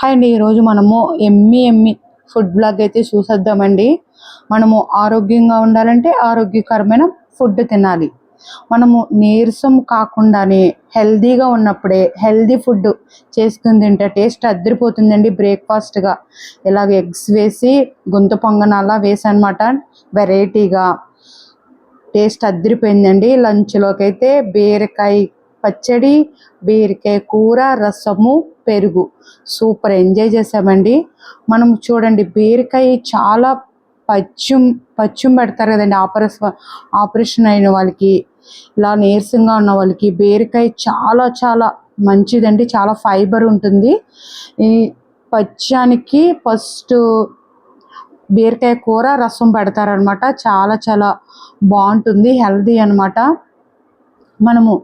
Hi అండి ఈరోజు మనము ఎమ్మి ఎమ్మి ఫుడ్ బ్లాగ్ అయితే చూసేద్దామండి. మనము ఆరోగ్యంగా ఉండాలంటే ఆరోగ్యకరమైన ఫుడ్ తినాలి. మనము నీరసం కాకుండానే హెల్దీగా ఉన్నప్పుడే హెల్దీ ఫుడ్ చేసుకుని తింటే టేస్ట్ అద్దరిపోతుందండి బ్రేక్ఫాస్ట్గా. ఇలాగ ఎగ్స్ వేసి గుంత పొంగనాలా వేసి అనమాట వెరైటీగా టేస్ట్ అద్దరిపోయిందండి. లంచ్లోకి అయితే బీరకాయ పచ్చడి బీరకాయ కూర రసము పెరుగు. సూపర్. ఎంజాయ్ చేసామండి మనం చూడండి బీరకాయ చాలా పచ్చిం పచ్చిం పెడతారు కదండి. ఆపరేషన్ ఆపరేషన్ అయిన వాళ్ళకి ఇలా నీరసంగా ఉన్న వాళ్ళకి బీరకాయ చాలా చాలా మంచిదండి. చాలా ఫైబర్ ఉంటుంది. ఈ పచ్చానికి ఫస్ట్ బీరకాయ కూర రసం పెడతారనమాట చాలా చాలా బాగుంటుంది. హెల్దీ అనమాట మనము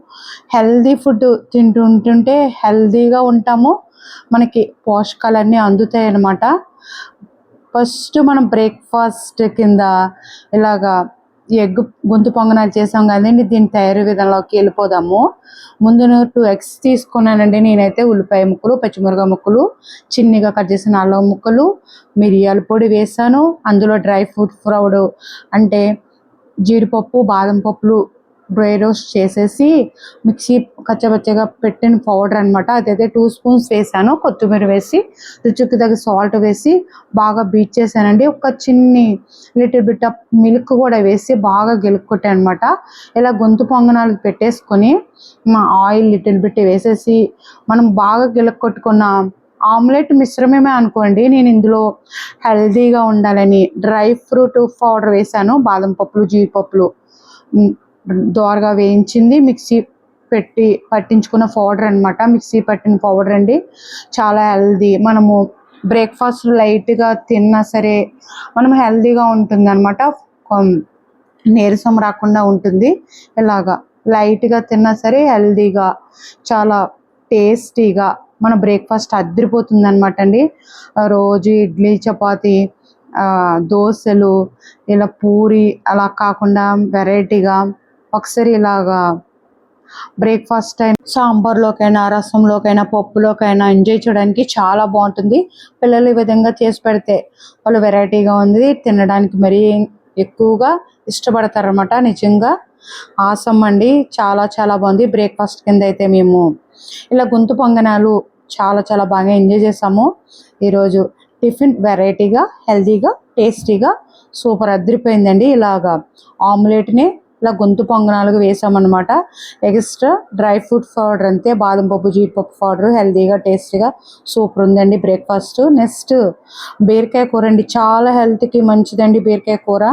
హెల్దీ ఫుడ్ తింటుంటుంటే హెల్దీగా ఉంటాము. మనకి పోషకాలన్నీ అందుతాయి అన్నమాట ఫస్ట్ మనం బ్రేక్ఫాస్ట్ కింద ఇలాగా ఎగ్ గొంతు పొంగనాలు చేసాం కదండి దీని తయారీ విధానంలోకి వెళ్ళిపోదాము. ముందు టూ ఎగ్స్ తీసుకున్నానండి నేనైతే ఉల్లిపాయ ముక్కలు పచ్చిమిరపకాయ ముక్కలు చిన్నగా కట్ చేసిన అల్లం ముక్కలు మిరియాల పొడి వేసాను. అందులో డ్రై ఫ్రూట్ ఫ్రౌడ్ అంటే జీడిపప్పు బాదం పప్పులు డ్రై రోస్ట్ చేసేసి మిక్సీ కచ్చబచ్చగా పెట్టిన పౌడర్ అనమాట అదైతే టూ స్పూన్స్ వేసాను. కొత్తిమీర వేసి రుచికి తగ్గ సాల్ట్ వేసి బాగా బీట్ చేశానండి. ఒక చిన్ని లిటిల్ బిట్ ఆఫ్ మిల్క్ కూడా వేసి బాగా గెలుక్కొట్టాను అనమాట ఇలా గొంతు పొంగనాలు పెట్టేసుకొని మా ఆయిల్ లిటిల్ బిట్ వేసేసి మనం బాగా గెలుక్కొట్టుకున్న ఆమ్లెట్ మిశ్రమమే అనుకోండి. నేను ఇందులో హెల్దీగా ఉండాలని డ్రై ఫ్రూట్ పౌడర్ వేసాను. బాదం పప్పులు జీడిపప్పులు దోరగా వేయించింది. మిక్సీ పెట్టి పట్టించుకున్న పౌడర్ అనమాట మిక్సీ పట్టిన పౌడర్ అండి. చాలా హెల్దీ. మనము బ్రేక్ఫాస్ట్ లైట్గా తిన్నా సరే మనం హెల్దీగా ఉంటుంది అనమాట నీరసం రాకుండా ఉంటుంది. ఇలాగా లైట్గా తిన్నా సరే హెల్దీగా చాలా టేస్టీగా మన బ్రేక్ఫాస్ట్ అద్దరిపోతుంది అనమాట అండి రోజు ఇడ్లీ చపాతి దోశలు ఇలా పూరి అలా కాకుండా వెరైటీగా ఒకసారి ఇలాగా బ్రేక్ఫాస్ట్ అయినా సాంబార్లోకైనా రసంలోకైనా పప్పులోకైనా ఎంజాయ్ చేయడానికి చాలా బాగుంటుంది. పిల్లలు ఈ విధంగా చేసి పెడితే వాళ్ళు వెరైటీగా ఉంది తినడానికి మరీ ఎక్కువగా ఇష్టపడతారనమాట నిజంగా ఆసం అండి చాలా చాలా బాగుంది. బ్రేక్ఫాస్ట్ కింద అయితే మేము ఇలా గొంతు పొంగనాలు చాలా చాలా బాగా ఎంజాయ్ చేసాము. ఈరోజు టిఫిన్ వెరైటీగా హెల్తీగా టేస్టీగా సూపర్ అదిరిపోయిందండి ఇలాగా ఆమ్లెట్ని ఇలా గొంతు పొంగనాలుగా వేసామన్నమాట. ఎక్స్ట్రా డ్రై ఫ్రూట్ పౌడర్ అంతే బాదం పప్పు జీడిపప్పు పౌడర్ హెల్తీగా టేస్టీగా సూపర్ ఉందండి బ్రేక్ఫాస్ట్ నెక్స్ట్ బీరకాయ కూర అండి చాలా హెల్త్కి మంచిదండి బీరకాయ కూర.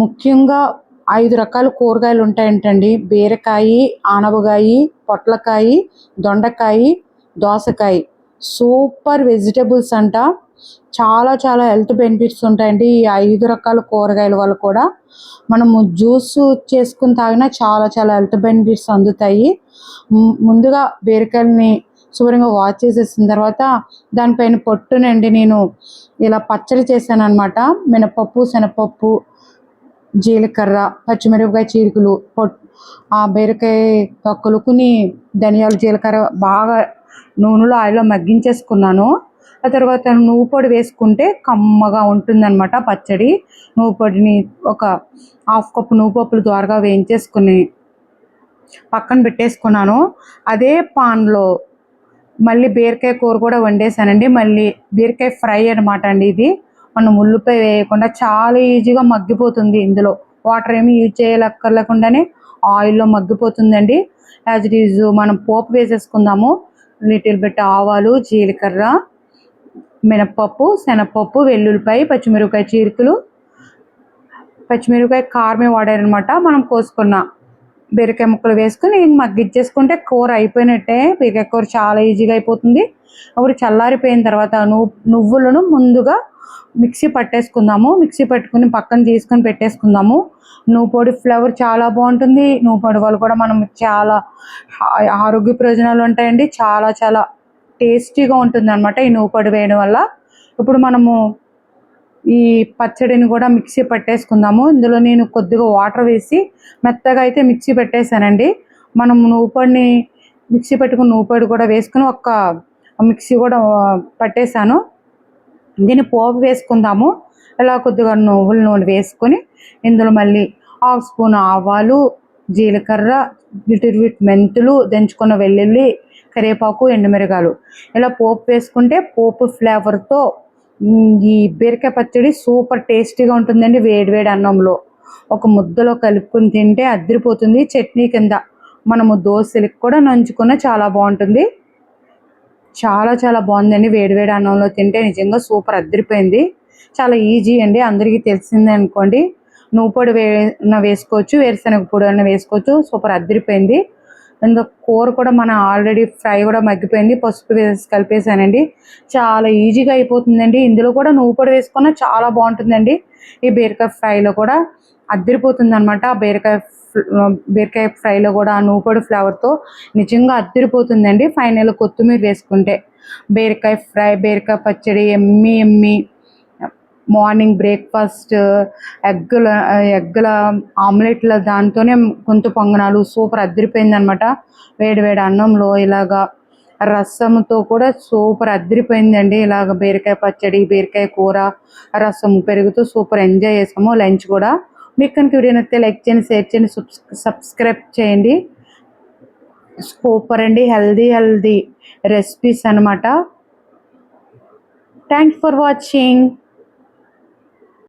ముఖ్యంగా ఐదు రకాల కూరగాయలు ఉంటాయంటండి. బీరకాయ ఆనపకాయ పొట్లకాయ దొండకాయ దోసకాయ. సూపర్ వెజిటబుల్స్ అంట. చాలా చాలా హెల్త్ బెనిఫిట్స్ ఉంటాయండి. ఈ ఐదు రకాల కూరగాయల వల్ల కూడా మనము జ్యూస్ చేసుకుని తాగినా చాలా చాలా హెల్త్ బెనిఫిట్స్ అందుతాయి. ముందుగా బీరకాయలని శుభ్రంగా వాష్ చేసేసిన తర్వాత దానిపైన పొట్టునండి నేను ఇలా పచ్చడి చేశాను అనమాట మినపప్పు శనగపప్పు జీలకర్ర పచ్చిమిరపకాయ చీరుకులు పొట్ ఆ బీరకాయ తొక్కలు ధనియాలు జీలకర్ర బాగా నూనెలో ఆయిల్లో మగ్గించేసుకున్నాను. ఆ తర్వాత నువ్వు పొడి వేసుకుంటే కమ్మగా ఉంటుందన్నమాట పచ్చడి. నువ్వు పొడిని ఒక హాఫ్ కప్పు నువ్వు పప్పులు ద్వారగా వేయించేసుకుని పక్కన పెట్టేసుకున్నాను. అదే పాన్లో మళ్ళీ బీరకాయ కూర కూడా వండేసానండి మళ్ళీ బీరకాయ ఫ్రై అనమాట అండి ఇది. మనం ఉల్లిపాయ వేయకుండా చాలా ఈజీగా మగ్గిపోతుంది ఇందులో. వాటర్ ఏమి యూజ్ చేయలక్కర్లేకుండానే ఆయిల్లో మగ్గిపోతుందండి. యాజ్ ఇట్ ఈజ్ మనం పోపు వేసేసుకుందాము. లిటిల్ బిట్ ఆవాలు జీలకర్ర మినప్పప్పు శనగపప్పు వెల్లుల్లిపాయ పచ్చిమిరపకాయ చీరుకులు. పచ్చిమిరపకాయ కారమే వాడారనమాట. మనం కోసుకున్న బీరకాయ ముక్కలు వేసుకుని మగ్గిచ్చేసుకుంటే కూర అయిపోయినట్టే. బీరకాయ కూర చాలా ఈజీగా అయిపోతుంది. అప్పుడు చల్లారిపోయిన తర్వాత నువ్వు నువ్వులను ముందుగా మిక్సీ పట్టేసుకుందాము. మిక్సీ పట్టుకుని పక్కన తీసుకొని పెట్టేసుకుందాము. నువ్వు పొడి ఫ్లేవర్ చాలా బాగుంటుంది. నువ్వు పొడి వల్ల కూడా మనం చాలా ఆరోగ్య ప్రయోజనాలు ఉంటాయండి. చాలా చాలా టేస్టీగా ఉంటుంది అనమాట ఈ నూపడి వేయడం వల్ల. ఇప్పుడు మనము ఈ పచ్చడిని కూడా మిక్సీ పట్టేసుకుందాము. ఇందులో నేను కొద్దిగా వాటర్ వేసి మెత్తగా అయితే మిక్సీ పెట్టేశానండి. మనం నువ్వు పొడిని మిక్సీ పెట్టుకుని నువ్వు పొడి కూడా వేసుకుని ఒక మిక్సీ కూడా పట్టేశాను. దీన్ని పోపు వేసుకుందాము. ఇలా కొద్దిగా నువ్వుల నూనె వేసుకొని ఇందులో మళ్ళీ హాఫ్ స్పూన్ ఆవాలు జీలకర్ర లిటిల్ మెంతులు దంచుకున్న వెల్లుల్లి కరివేపాకు ఎండుమిరగాలు. ఇలా పోపు వేసుకుంటే పోపు ఫ్లేవర్తో ఈ బీరకాయ పచ్చడి సూపర్ టేస్టీగా ఉంటుందండి వేడివేడి అన్నంలో. ఒక ముద్దలో కలుపుకొని తింటే అదిరిపోతుంది చట్నీ కింద. మనము దోశలకు కూడా నంచుకున్న చాలా బాగుంటుంది. చాలా చాలా బాగుందండి వేడివేడి అన్నంలో తింటే నిజంగా సూపర్ అద్దరిపోయింది చాలా ఈజీ అండి అందరికీ తెలిసిందే అనుకోండి. నువ్వు పొడి వే వేసుకోవచ్చు వేరుశనగ పొడి అన్న వేసుకోవచ్చు సూపర్ అద్దరిపోయింది ఇంకా కూర కూడా మన ఆల్రెడీ ఫ్రై కూడా మగ్గిపోయింది పసుపు వేసి కలిపేసానండి. చాలా ఈజీగా అయిపోతుందండి. ఇందులో కూడా నువ్వు పొడి వేసుకున్నా చాలా బాగుంటుందండి. ఈ బీరకాయ ఫ్రైలో కూడా అద్దరిపోతుంది అనమాట బీరకాయ బీరకాయ ఫ్రైలో కూడా ఆ నూపొడి ఫ్లేవర్తో నిజంగా అద్దరిపోతుందండి. ఫైనల్ కొత్తిమీర వేసుకుంటే. బీరకాయ ఫ్రై బీరకాయ పచ్చడి ఎమ్మి ఎమ్మి. మార్నింగ్ బ్రేక్ఫాస్ట్ ఎగ్గుల ఎగ్గుల ఆమ్లెట్ల దాంతోనే కొంత పొంగనాలు సూపర్ అద్దరిపోయింది అనమాట వేడి వేడి అన్నంలో ఇలాగా రసంతో కూడా సూపర్ అద్దరిపోయిందండి ఇలాగ బీరకాయ పచ్చడి బీరకాయ కూర రసం పెరుగుతూ సూపర్ ఎంజాయ్ చేసాము లంచ్ కూడా. మీకు కనుక వీడియో నచ్చితే లైక్ చేయండి షేర్ చేయండి సబ్స్క్రైబ్ చేయండి. సూపర్ అండి హెల్దీ హెల్దీ రెసిపీస్ అనమాట థ్యాంక్స్ ఫర్ వాచింగ్.